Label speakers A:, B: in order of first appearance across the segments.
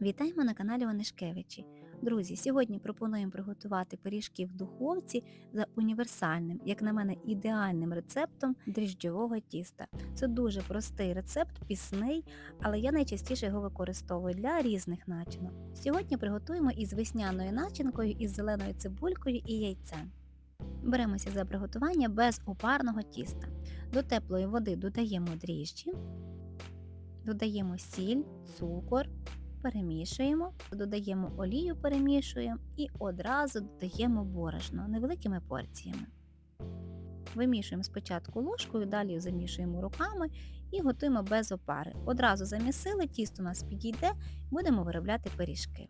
A: Вітаємо на каналі Онишкевичі. Друзі, сьогодні пропонуємо приготувати пиріжки в духовці за універсальним, як на мене, ідеальним рецептом дріжджового тіста. Це дуже простий рецепт, пісний, але я найчастіше його використовую для різних начинок. Сьогодні приготуємо із весняною начинкою, із зеленою цибулькою і яйцем. Беремося за приготування без опарного тіста. До теплої води додаємо дріжджі, додаємо сіль, цукор перемішуємо, додаємо олію, перемішуємо і одразу додаємо борошно невеликими порціями. Вимішуємо спочатку ложкою, далі замішуємо руками і готуємо без опари. Одразу замісили, тісто у нас підійде, будемо виробляти пиріжки.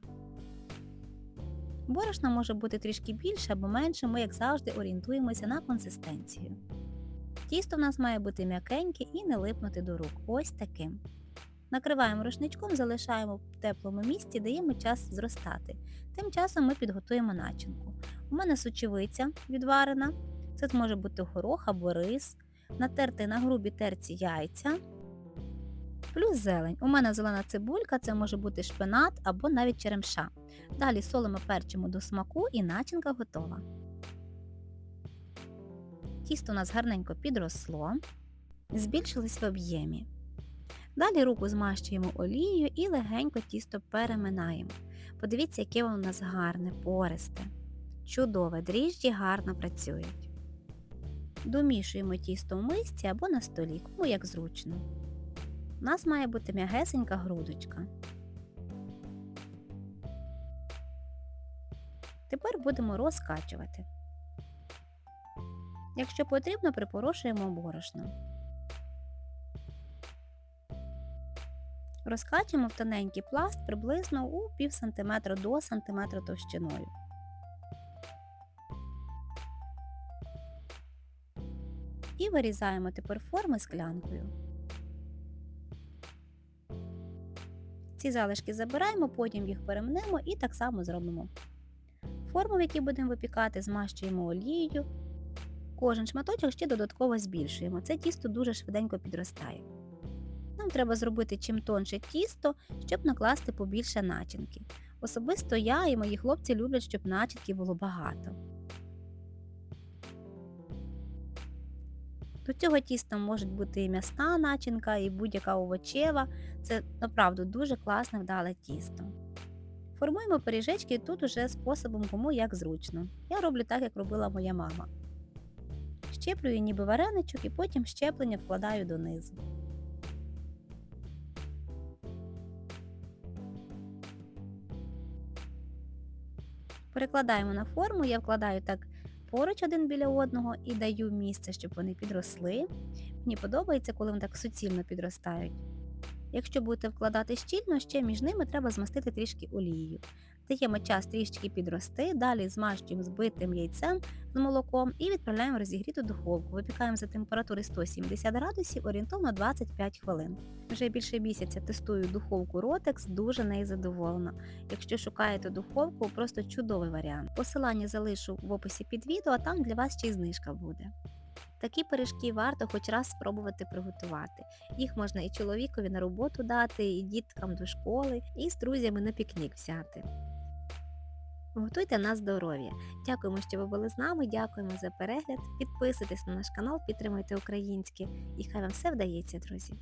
A: Борошна може бути трішки більше або менше, ми, як завжди, орієнтуємося на консистенцію. Тісто в нас має бути м'якеньке і не липнути до рук. Ось таким. Накриваємо рушничком, залишаємо в теплому місці, даємо час зростати. Тим часом ми підготуємо начинку. У мене сочевиця відварена, це може бути горох або рис, натерти на грубі терці яйця, плюс зелень. У мене зелена цибулька, це може бути шпинат або навіть черемша. Далі солимо перчимо до смаку і начинка готова. Тісто у нас гарненько підросло, збільшилось в об'ємі. Далі руку змащуємо олією і легенько тісто переминаємо. Подивіться, яке воно у нас гарне, пористе. Чудове, дріжджі гарно працюють. Домішуємо тісто в мисці або на столі, кому як зручно. У нас має бути м'ягесенька грудочка. Тепер будемо розкачувати. Якщо потрібно, припорошуємо борошно. Розкачуємо в тоненький пласт приблизно у пів сантиметра до сантиметра товщиною. І вирізаємо тепер форми склянкою. Ці залишки забираємо, потім їх перемнемо і так само зробимо. Форму, в якій будемо випікати, змащуємо олією. Кожен шматочок ще додатково збільшуємо. Це тісто дуже швиденько підростає. Нам треба зробити чим тонше тісто, щоб накласти побільше начинки. Особисто я і мої хлопці люблять, щоб начинки було багато. До цього тіста може бути і м'ясна начинка, і будь-яка овочева. Це направду дуже класне вдале тісто. Формуємо пиріжечки тут уже способом, кому як зручно. Я роблю так, як робила моя мама. Щеплюю ніби вареничок і потім щеплення вкладаю донизу. Перекладаємо на форму, я вкладаю так поруч один біля одного і даю місце, щоб вони підросли. Мені подобається, коли вони так суцільно підростають. Якщо будете вкладати щільно, ще між ними треба змастити трішки олією. Даємо час трішки підрости, далі змащуємо збитим яйцем з молоком і відправляємо розігріту духовку. Випікаємо за температури 170 градусів орієнтовно 25 хвилин. Вже більше місяця тестую духовку Rotex, дуже нею задоволена. Якщо шукаєте духовку, просто чудовий варіант. Посилання залишу в описі під відео, а там для вас ще й знижка буде. Такі пиріжки варто хоч раз спробувати приготувати. Їх можна і чоловікові на роботу дати, і діткам до школи, і з друзями на пікнік взяти. Готуйте на здоров'я. Дякуємо, що ви були з нами. Дякуємо за перегляд. Підписуйтесь на наш канал, підтримуйте українське і хай вам все вдається, друзі!